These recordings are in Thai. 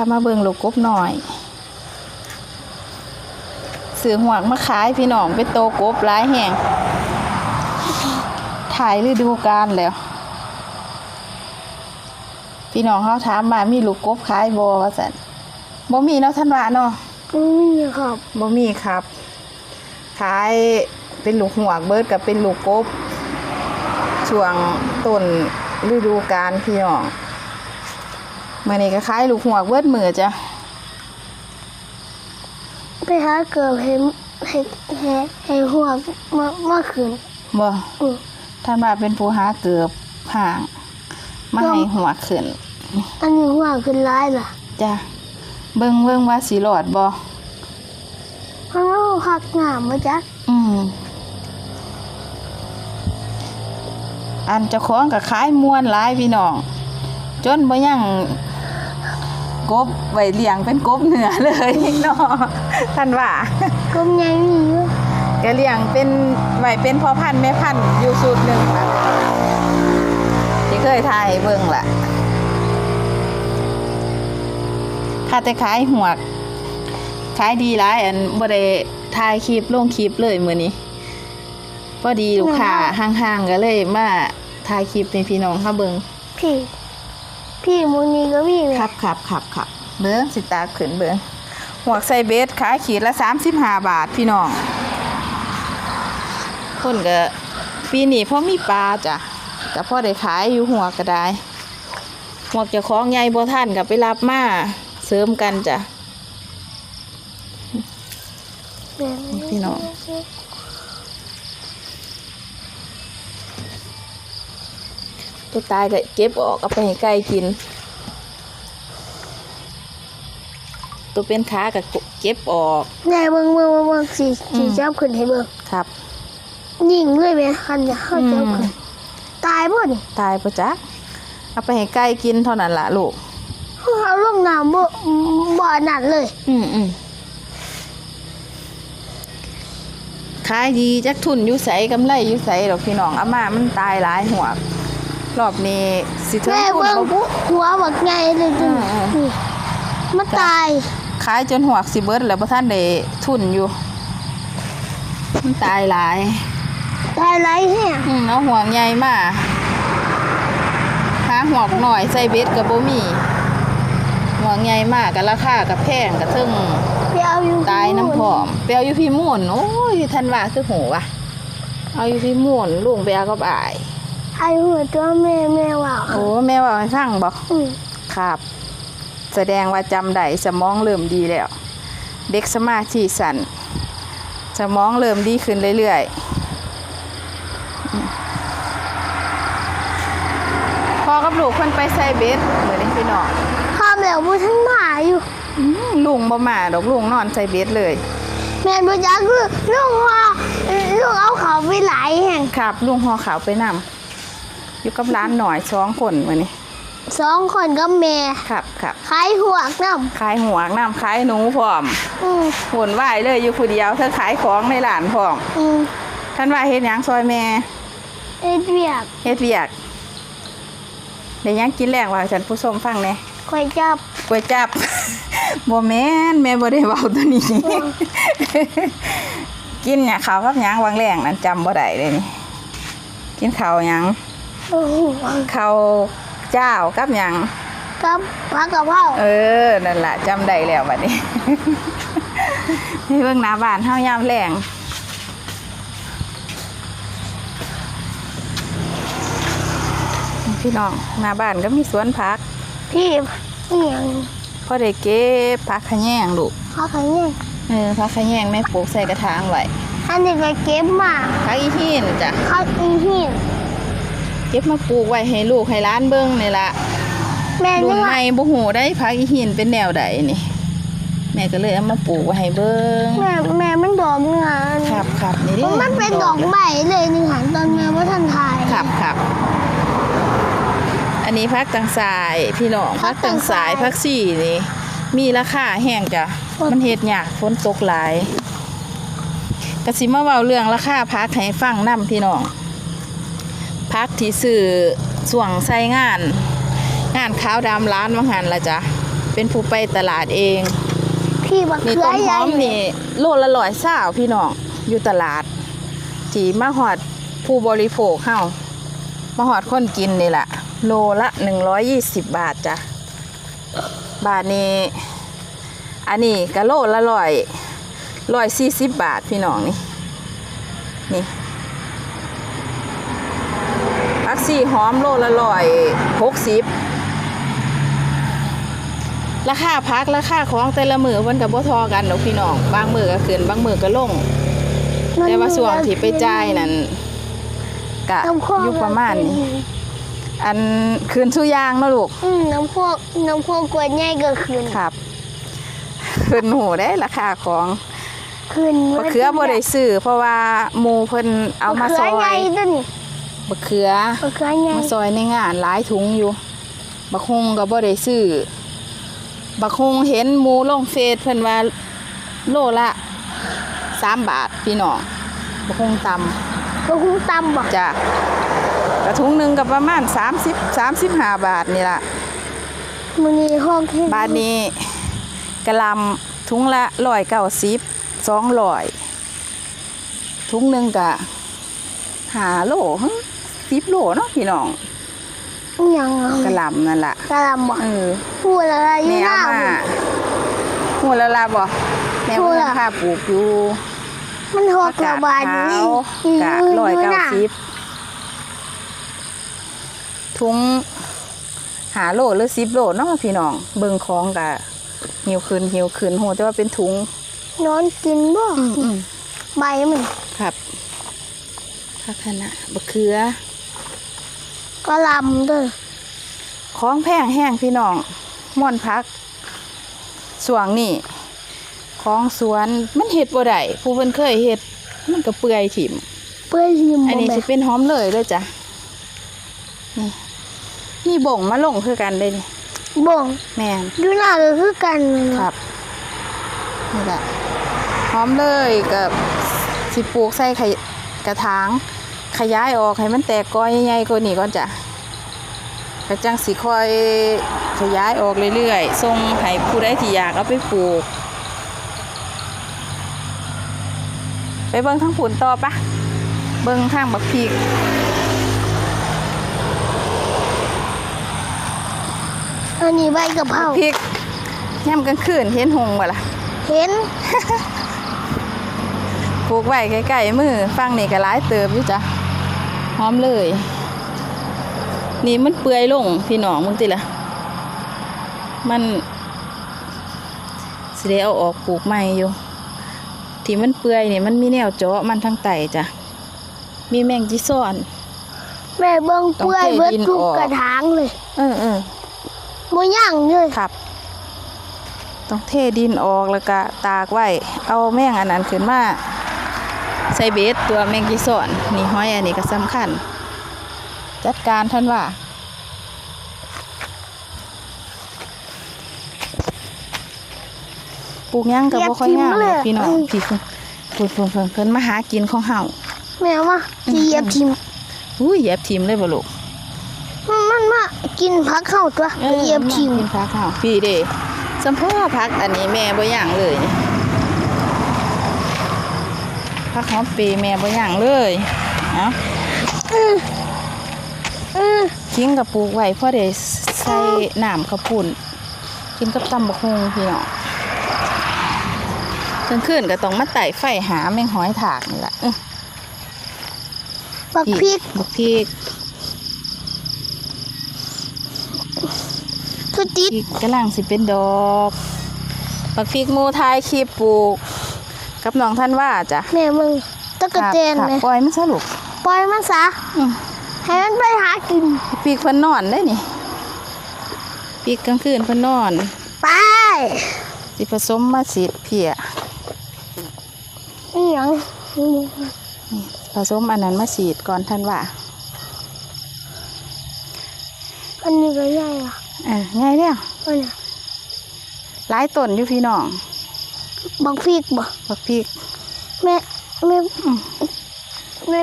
ามาเบิ่งลูกกบหน่อยซื้อหวกมาขายพี่น้องเป็นโตกบหลายแห่งถ่ายฤดูกาลแล้ว พี่น้องเขาถามมามีลูกกบขายบ่ว่าซั่นบ่มีเนาะท่านว่าเนาะไม่มีครับบ่มีครับ ขายเป็นลูกหวกเบิดกับเป็นลูกกบช่วงต้นฤดูกาลพี่น้อง มื่อนี้ก็ขายลูกหวกเบิดมือจ้ะไปหาเกิดให้ให้ให้ให้หัวมามาขึ้นบ่อือท่านว่าเป็นผู้หาเกือบห่างมาให้หัวกขึ้นอันนี้หัวขึ้นร้ายล่ะจ้ะเบิ่งเบิ่งว่าสิรอดบ่เพราะว่าพักหนามมาจักอืมอันเจ้าของก็ขายมวนหลายพี่น้อง จนบ่ยัง กบไว้เลี้ยงเป็นกบเหนือเลยเนาะท่านว่าก็ยังมีอยู่ก็เลี้ยงเป็นไว้เป็นพ่อพันธุ์แม่พันธุ์อยู่สูตรหนึ่งล่ะที่เคยทายให้เบิ่งล่ะค่าแต่ขายหวกขายดีหลายอันบ่ได้ถ่ายคลิปลงคลิปเลยมื้อนี้พอดีลูกค้าห่างๆก็เลยมาถ่ายคลิปให้พี่น้องเฮาเบิ่งพี่ พี่มูนีก็มีไหมครับครับครับครับเบิ่งสิตาขึ้นเบิ่งหวกใส่เบสขายขีดละ35บาทพี่น้องคนก็ปีนี้พอมีปลาจ้ะก็พอได้ขายอยู่หัวก็ได้หวกเจะคล้าของใหญ่บ่ท่านก็ไปรับมาเสริมกันจ้ะพี่น้อง ตัวตายก็เก็บออกเอาไปให้ไก่กิน ตัวเป็นขาก็เก็บออกแน่เบิ่งเบิ่งเบิ่งเบิ่งสีอืสีมจับขึ้นให้เบิ่งครับ ยิงเลยไหมคันจะเข้าจับขึ้นตายบ่นี่ตายปะจ๊ะเอาไปให้ไก่กินเท่านั้นละลูกเอาลงน้ำบ่บ่อนั่นเลย อืมอืมขายดีจักทุนอยุใสกำไรอยุใสดอกพี่น้องอามามันตายหลายหัว รอบนี้สิเทิงแม่ทุนเบิ่งบ่บุหัวบักใหญ่เลยจังอืมนี่มาตายขายจนหัวสิเบิดแล้วบ่ท่านได้ทุนอยู่ มันตายหลายตายไรแห้งอืมเอาห่วงใหญ่มาหาห่วงหน่อยใส่เบ็ดกับบ่มีห่วงใหญ่มากกับราคากับแพงกับทึ่งไปเอาอยู่ตายน้ำผอมไปเอาอยู่พี่ม่วนโอ้ยท่านว่าคือหูวะเอาอยู่พี่ม่วนลุงไปเอากับอาย ไอ้หัวตัวแม่แม่ว่าโอ้แม่ว่าให้ฟังบ่อืมครับ แสดงว่าจำได้สมองเริ่มดีแล้ว เด็กสมาธิสั้นสมองเริ่มดีขึ้นเรื่อยๆอืมพอกับลูกเพิ่นไปใส่เบ็ดเหมือนพี่น้องข้ามแล้วบ่ทันมาอยู่ อืมลุงบ่มาดอกลุงนอนใส่เบ็ดเลย แม่นบ่จักคือลูกว่าลูกเอาเขาไปหลายแห่ง ครับลุงห่อขาวไปนำ อยู่กับร้านหน่อยสองคนมื้อนี้สองคนกับแม่ครับครับขายหัวกน้ขายหัวน้ำขายหนูพร้อมำอืมหวนไหวายเลยอยู่ผู้เดียวเธอขายของในร้านพร้อมอืมท่านว่าเฮ็ดหยังซอยแม่เอ็ดเวียกเฮ็ดเวียกเดี๋ยวยังกินแรงว่าให้ฉันผู้ชมฟังแหน่คอยจับก๋วยจับ บ่แม่นแม่บ่ได้เว้าตัวนี้ กินหยังข้าวกับหยังวางแรงนั่นจำบ่ได้เลยนี่กินข้าวหยัง โอ้โหข้าวเจ้ากับหยังกับผักกะเพราเออนั่นล่ะจำได้แล้วบัดนี้ให้เบิ่งหน้าบ้านเฮายามแรงพี่น้องหน้าบ้านก็มีสวนผัก พี่เอียงพอได้เก็บผักขะแยงลูกผักขะแยงเออผักขะแยงแม่ปลูกใส่กระถางไว้อันนี้ก็เก็บมาผักอีหินจ้ะข้าวอีหิน เก็บมาปลูกไว้ให้ลูกให้ร้านเบิ่งนี่ล่ะแม่รุ่นี่นว่าใหม่บ่ฮู้ได้ผักอีหินเป็นแนวใดนี่ แม่ก็เลยเอามาปลูกไว้ให้เบิ่งแม่แม่มันดอกงานครับครับนี่ดิมันเป็นดอกใหม่เลยนี่หันตอนแม่ว่าท่านทายครับครับอันนี้พักตังสายพี่น้องพักตังสายพักสี่นี่มีราคาแห้งจ้ะมันเฮ็ดยากฝนตกหลายกสิมาเว้าเรื่องราคาพักให้ฟังนํพี่น้อง พักที่ซื้อส่วงใส่งาน งานขาวดำร้านวังหันละจ้ะไปเป็นผู้ไปตลาดเองพี่บักนี่เขืต้อนหใหญ่อมนี่โลละร้อยเศร้าพี่น้องอยู่ตลาดที่มาหอดผู้บริโภคเฮามาหอดคนกินนี่แหละโลละหนึ่งร้อยยี่สิบบาทจ้ะบาทนี้อันนี้ก็โลละร้อยร้อยสี่สิบบาทพี่น้องนี่นี่ ผักชีหอมโลละร้อยหกสิบราคาพักราคาของแต่ละมือมันกับบ่ทอกันดอกพี่น้องบางมือก็ขึ้นบางมือก็ลง แต่ว่าส่วนที่ไปจ่ายนั่นกะน้ำพวกอยู่ประมาณนี้อันคืนสุยางเนาะลูกอืมน้ำพวกน้ำพวกกวนใหญ่ก็คืนครับ คืนหูได้ราคาของคืนบะเขือบ่ได้ซื้อเพราะว่าหมู่เพิ่นเอามาซอบักเขืใหญ่ยตัวนี้ บะเขือบักเขือใหญ่มาซอยในงานหลายถุงอยู่ บักฮงก็บ่ได้ซื้อบักฮงเห็นหมูลงเฟซเพิ่นว่าโลละสามบาทพี่น้องบักฮงตำก็คุ้มตำบ่จ้ะกระถุงหนึ่งก็ประมาณ30 35บาทนี่ล่ะมื้อนี้ห้องที่บาทนี้กะหลำถุงละ190 200ถุงหนึงก็5โล หึ10โลเนาะพี่น้องอิหยังอะกะหลำนั่นล่ะกะหลำบ่เออพูดอะไรอยู่แม่หน้าเอามาผมหัวละลาบ่แม่หัว่าวละค่าปลูกอยู่มันหกระบาดขนี้าวกะร้อยเก้าสิบถุงหาโลหรือสิบโลเนาะพี่น้องเบิ่งของกะหิวคืนหิวคืนโหแต่ว่าเป็นถุงนอนกินบ่อืมอืมใบมันครับพักคณะบะเขือกะหลำเด้อของแพงแห้งพี่น้องม่อนพักสวงนี่ของสวนมันเห็ดบ่ได้ผู้เพิ่นเคยเห็ดมันก็เปื่อยถิ่มเปื่อยหิมอันนี้บ่จะแม่เป็นหอมเลยเลยจ้ะนี่มีบ่งมาลงคือกันเลยนี่บ่งแม่นดูหน้าก็คือกันครับนี่แหละหอมเลยกับสิปลูกใส่ขยกระถาง ขยายออกให้มันแตกกอใหญ่ๆกว่านี้ก่อนจ้ะกระจังสิค่อยขยายออกเรื่อยๆส่งให้ผู้ใดที่อยากเอาไปปลูก ไปเบิ่งทางผุนต่อปะเบิ่งทางบักพริกอันนี้ใบกะเพราพริกย่ำกลางคืนเห็นหงบ่ล่ะ เห็นปลูกไว้ใกล้ๆมือฟังนี่ก็หลายเติมอยู่จ้ะห อมเลย นี่มันเปื่อยลงพี่น้องมึงติล่ะมันสิได้เอาออกปลูกใหม่อยู่ที่มันเปื่อยนี่มันมีแนวเจาะมันทั้งไตจ้ะมีแมงจีซ่อน แม่เบิ่งเปื่อยต้องเทเบิดดินทุกออกกระถางเลย เออเออบ่ย่างเลยครับ ต้องเทดินออกแล้วก็ตากไว้ เอาแมงอันนั้นขึ้นมา ใส่เบสตัวแมงกีสอนนี่ห้อยอันนี้ก็สำคัญ จัดการท่านว่าปลูกหยังกับบ่ค่อยงามเลยพี่น้องพี่คุณพูดเพิ่นเพิ่นเพิ่นมาหากินของเฮาแม่ว่าสิเหยียบทิมอุ้ยเหยียบทิมเลยบ่ลูกมันมันมากินผักเข้าตัวเหยียบทิมกินพักเฮาพี่เด้สัมพ่อพักอันนี้แม่บ่ย่างเลย พักหอมปีแม่บ่ย่างเลยเอ้าอืออือทิ้งกับปลูกไว้เพราะได้ใส่น้ำข้าวปุ้นกินกับตำบักฮงพี่น้องกลางคืนก็ต้องมาไต่ไฟหาแมงหอยถากนี่แหละอื้อบักพริกบักพริกทุติดพริกกำลังสิเป็นดอก บักพริกหมูทายคีบปลูก กับน้องท่านว่าจ้ะแม่มึงตะกะเตนครับเลยปล่อยมันซะลูกปล่อยมันซะอืมให้มันไปหากินพริกเพิ่นนอนได้นี่พริกกลางคืนเพิ่นนอน ไป สิผสมมาสีดเพียนี่หยังผสมอันนั้นมาสีดก่อนท่านว่า อันนี้ก็ใหญ่อะเออง่ายแล้วอันนี้หลายต้นอยู่พี่น้อง บักพริกบ่บักพริกแม่แม่อืมแม่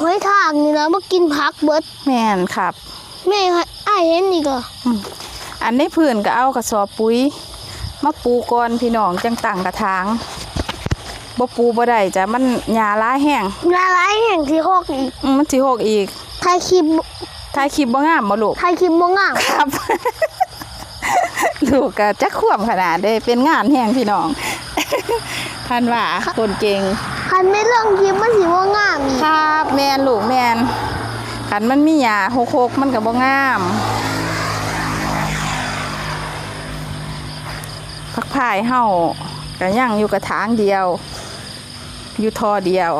หอยทากนี่แล้วมากินผักเบิดแม่นครับ แม่อ้ายเห็นนี่ก็อืมอันนี้พื้นก็เอากระสอบปุ๋ยมาปูก่อนพี่น้องจังตั้งกระถางบ่ปูบ่ได้จ้ะมันหญ้าร้ายแห้งละลายแห่งที่หกอีกอืมมันสิหกอีกถ่ายคลิป ถ่ายคลิปบ่งามบ่ลูกถ่ายคลิปบ่งามครับ ลูกก็จักข่วมขนาดได้เป็นงานแห้งพี่น้อง ท่านว่าคนเก่งคันไม่เรื่องคลิปมันสิบ่งามอีกครับแมนลูกแมนขันมันมีหยาหกหกมันกับบ่งามพักพายเฮาก็ย่างอยู่กระถางเดียว อยู่ทอเดียว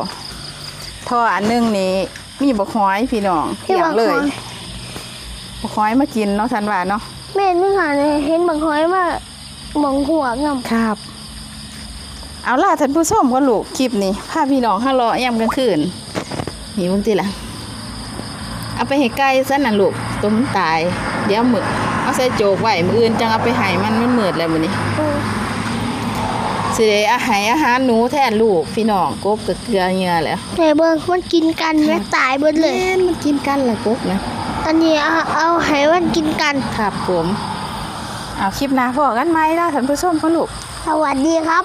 ทออันหนึงนี่มีบกหอยพี่น้องเพียงเลยบก หอยมากินเนาะทันว่าเนาะแม่นึกหาเลยเห็นบักหอยมาบังหัวงามครับ เอาล่ะท่านผู้ชมก็ลูกคลิปนี้พาพี่น้องห้ารอยามกลางคืนนี่มึงติล่ะเอาไปให้ไก่ซะน่ะลูกตัวมันตาย เดี๋ยวมือเอาใส่โจกไว้มืออื่นจังเอาไปให้มันมันมืดแล้วมื้อนี้เออสิได้อาหารอาหารหนูแทนลูกพี่น้องกบกับเกลือเหงื่อแล้วแต่เบิ่งมันกินกันแม่ตายเบิดเลยแม่นมันกินกันละกบนะ อันนี้เอาเอาไห้มันกินกัน ครับผม เอาคลิปหน้าพอกันไหมล่ะท่านผู้ชมพ่อลูก สวัสดีครับ